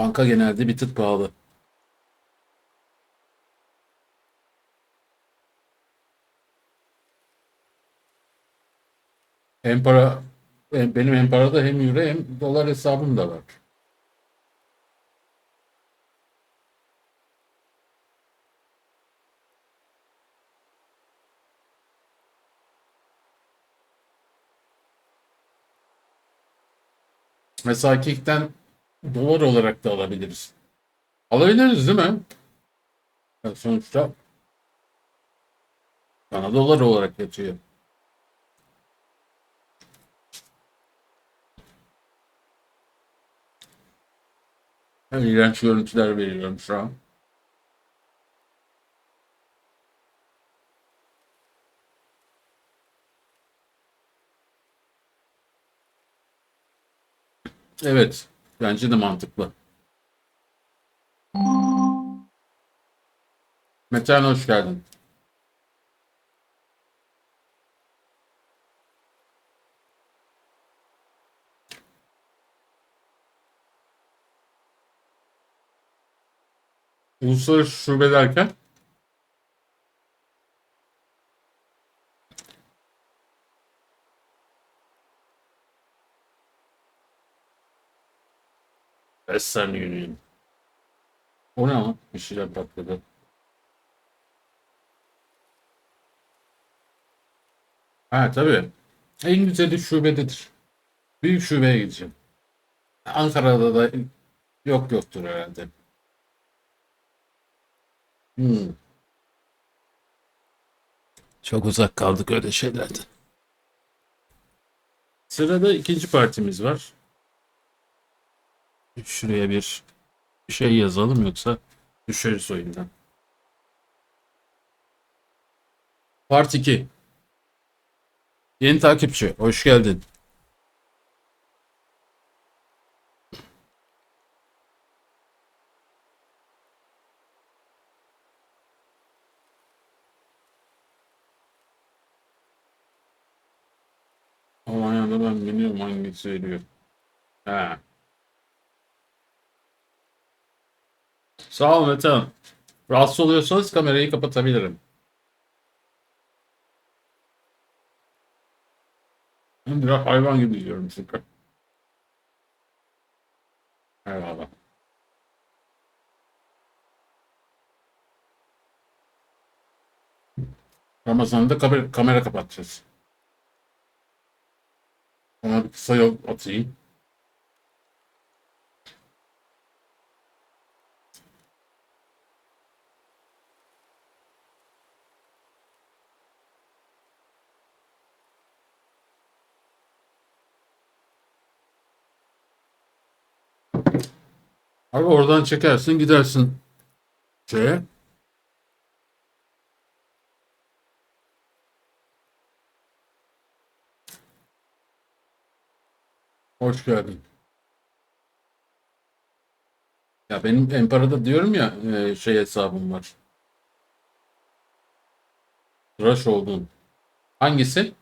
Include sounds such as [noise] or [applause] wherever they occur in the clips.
Banka genelde bir tık pahalı. Hem para benim hem parada hem euro hem dolar hesabım da var. Mesela Kik'ten dolar olarak da alabiliriz. Alabiliriz değil mi? Ya sonuçta bana dolar olarak yatıyor. Ben iğrenç görüntüler veriyorum şu an. Evet, bence de mantıklı. Metehan hoş geldin. Uluslararası şube derken Western Union. O ne lan? Bir şeyler patladı. Ha tabii. En güzeli şubededir. Büyük şubeye gideceğim. Ankara'da da yok yoktur herhalde. Hmm. Çok uzak kaldık öyle şeylerden. Sırada ikinci partimiz var. Şuraya bir şey yazalım yoksa düşeriz oyundan. Part 2. Yeni takipçi, hoş geldin. Almanya'da ben biliyorum hangisi söylüyor. Ha. Sağ ol Metehan. Rahatsız oluyorsanız kamerayı kapatabilirim. Biraz hayvan gibi yiyorum çünkü. Eyvallah. Ramazan'da kamera, kamera kapatacağız. Ona bir kısa yol atayım. Abi oradan çekersin gidersin şeye. Hoş geldin. Ya benim Empara'da diyorum ya e, şey hesabım var. Rush oldun. Hangisi?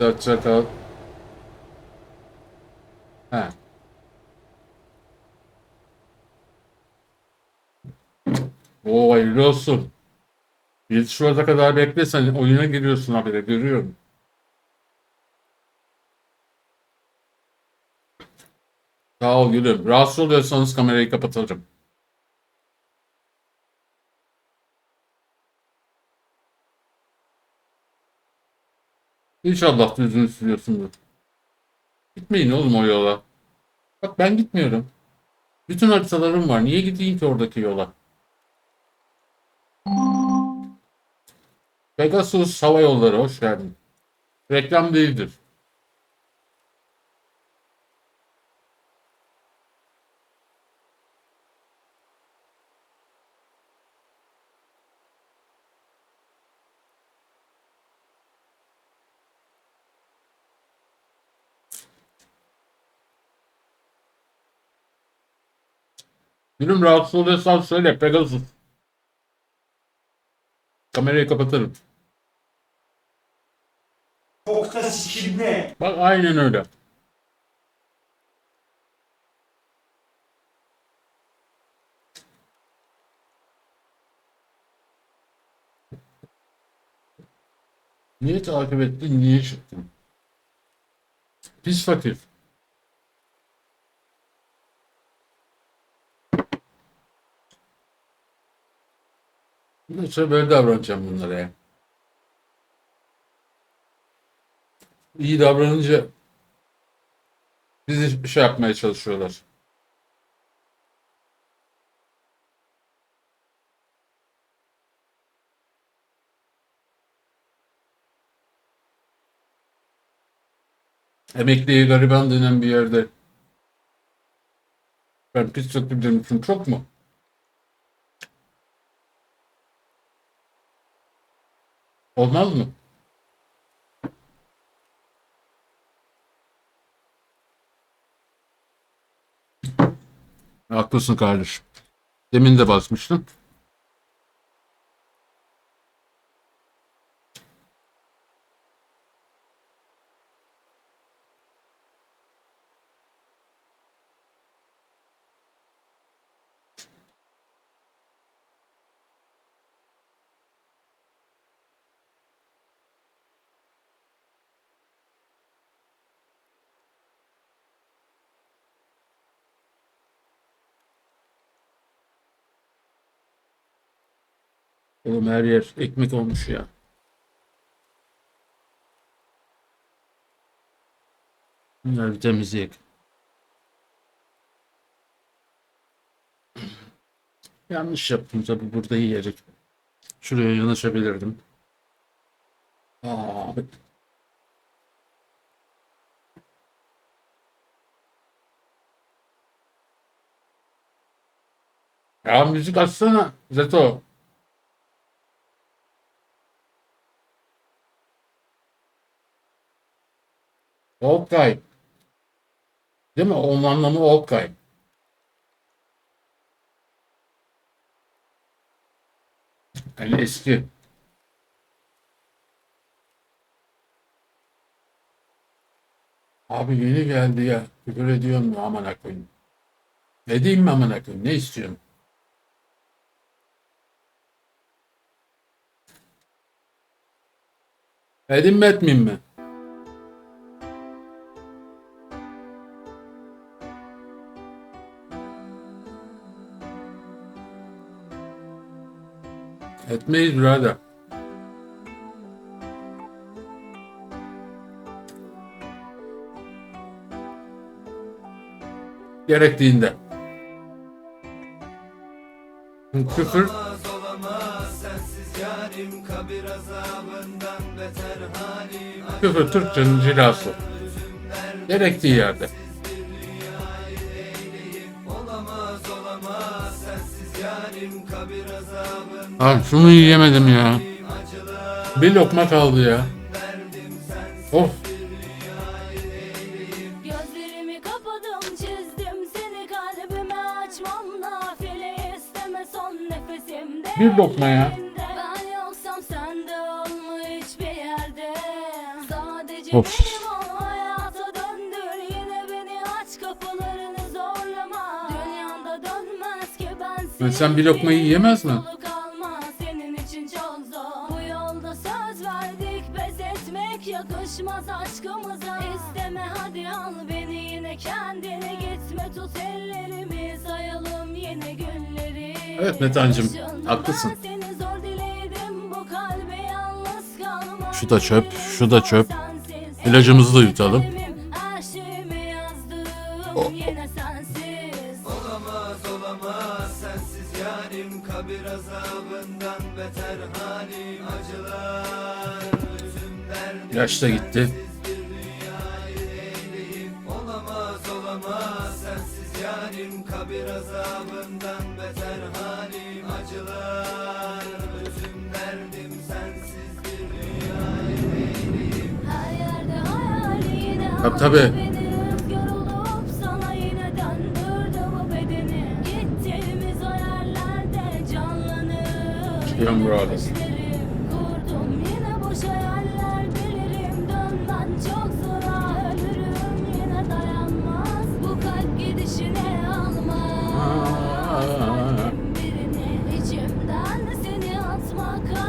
Dört çakal. He. Oo hayırlı olsun. 7 Şubat'a kadar bekle sen oyuna giriyorsun habire görüyorum. Sağ ol gülüm. Rahatsız oluyorsanız kamerayı kapatırım. İnşallah düzgün sürüyorsundur. Gitmeyin oğlum o yola. Bak ben gitmiyorum. Bütün haritalarım var. Niye gideyim ki oradaki yola? Pegasus Hava Yolları hoş geldin. Reklam değildir. Gülüm rahatsız oluyorsan söyle Pegasus. Kamerayı kapatırım. Çok da sikimde. Bak aynen öyle. Niye takip ettin? Niye çıktın? Pis fakir. Yoksa böyle davranacağım bunlara ya. İyi davranınca bizi şey yapmaya çalışıyorlar. Emekliye gariban denen bir yerde ben pis fakirlerim için çok mu? Olmaz mı? Haklısın kardeşim. Demin de basmıştın. Oğlum her yer ekmek olmuş ya. Bunları bir temizleyek. Yanlış yaptım tabi burada yiyerek. Şuraya yanaşabilirdim. Aa. Ya müzik açsana Zeto. Olkay. Değil mi? Onun anlamı Olkay. Yani eski. Abi yeni geldi ya. Küfür ediyorum ya aman koyayım. Ne diyeyim mi aman koyayım? Ne istiyorsun? Edeyim mi etmeyeyim mi? Etmeyiz birader. Gerektiğinde. Küfür Küfür Türkçenin cilası. Gerektiği yerde. Abi şunu yiyemedim ya. Bir lokma kaldı ya. Of. Bir lokma ya. Ben yoksam sen de olma hiçbir yerde Sadece Of. Ben sen bir lokmayı yiyemez mi? Solu kalmaz senin için çok zor Bu yolda söz verdik pes etmek yakışmaz aşkımıza İsteme hadi al beni yine kendine gitme tut ellerimi sayalım yine günleri Evet Metancım, haklısın. Şu da çöp, şu da çöp. İlacımızı da yutalım. Yaş da gitti. Olamaz olamaz. Sensiz yarim kabir azabından beter halim acılar. Üzüm derdim sensiz bir Her yerde hayal Yağmur ağlasın.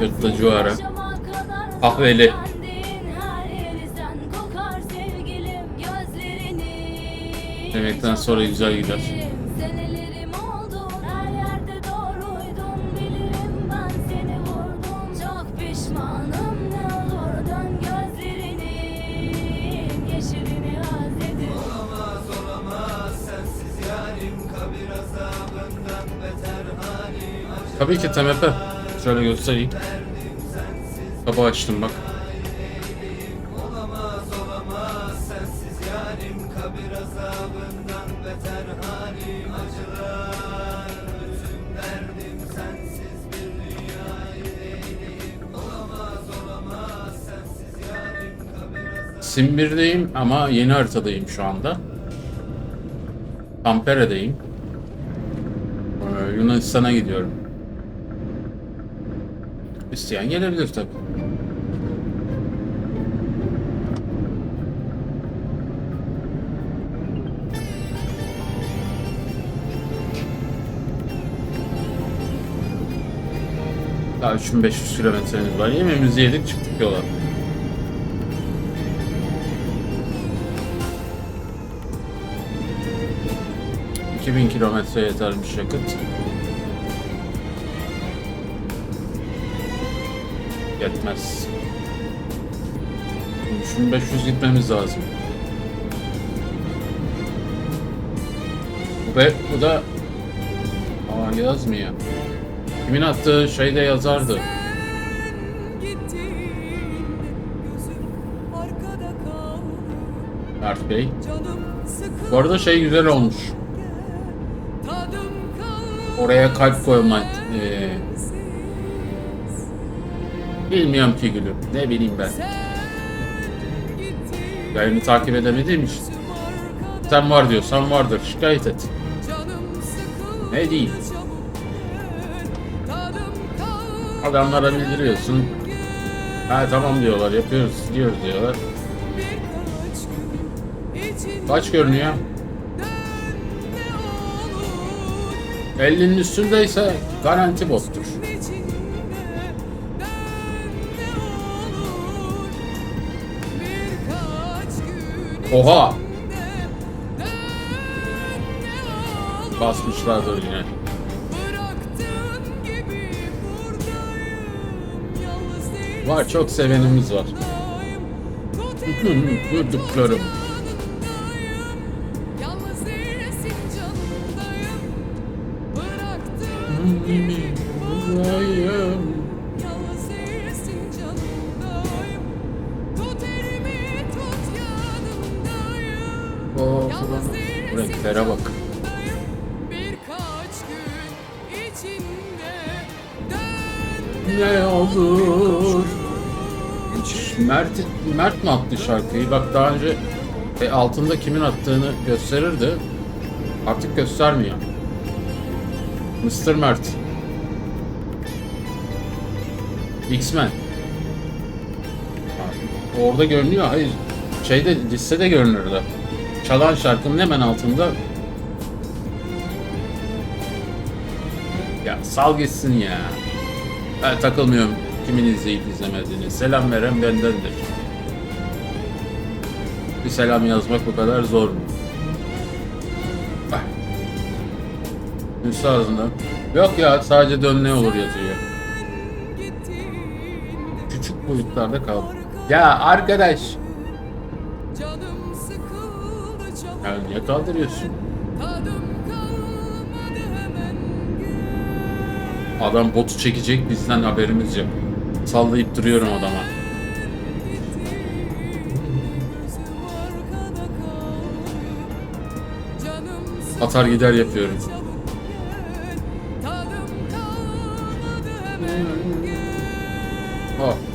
Yurtta Cuara Kahveli Yemekten sonra güzel gider. Tabii ki TMP. Şöyle göstereyim. Kapı açtım bak. Simbir'deyim ama yeni haritadayım şu anda. Ampere'deyim. Ee, Yunanistan'a gidiyorum. İsteyen gelebilir tabi. Daha 3500 kilometremiz var. Yemeğimizi yedik çıktık yola. ...2000 kilometre yetermiş yakıt. Yetmez. 3500 gitmemiz lazım. Ve bu da... Aa yazmıyor. Kimin attığı şeyde yazardı. Mert Bey. Bu arada şey güzel olmuş. Oraya kalp koymak. Ee, bilmiyorum ki gülüm. Ne bileyim ben. Yayını takip edemediğim için. Sen var diyorsan vardır. Şikayet et. Ne diyeyim? Adamlara bildiriyorsun. Ha tamam diyorlar. Yapıyoruz. Diyoruz diyorlar. Kaç görünüyor? ne olur 50'nin üstündeyse garanti bottur. Oha! Basmışlardır yine. Var çok sevenimiz var. [laughs] Gibi Buradayım. Yalnız renklere bak. Ne olur? Mert, Mert mi attı şarkıyı? Bak daha önce e, altında kimin attığını gösterirdi. Artık göstermiyor. Mr. Mert. X-Men. Orada görünüyor. Hayır. Şeyde listede görünürdü. Çalan şarkının hemen altında. Ya sal gitsin ya. Ben takılmıyorum kimin izleyip izlemediğini. Selam veren bendendir. Bir selam yazmak bu kadar zor mu? Bak. Üstü ağzında. Yok ya sadece dön ne olur yazıyor. Küçük boyutlarda kaldı. Ya arkadaş. Niye kaldırıyorsun? Adam botu çekecek bizden haberimiz yok. Sallayıp duruyorum adama. Atar gider yapıyorum. Oh.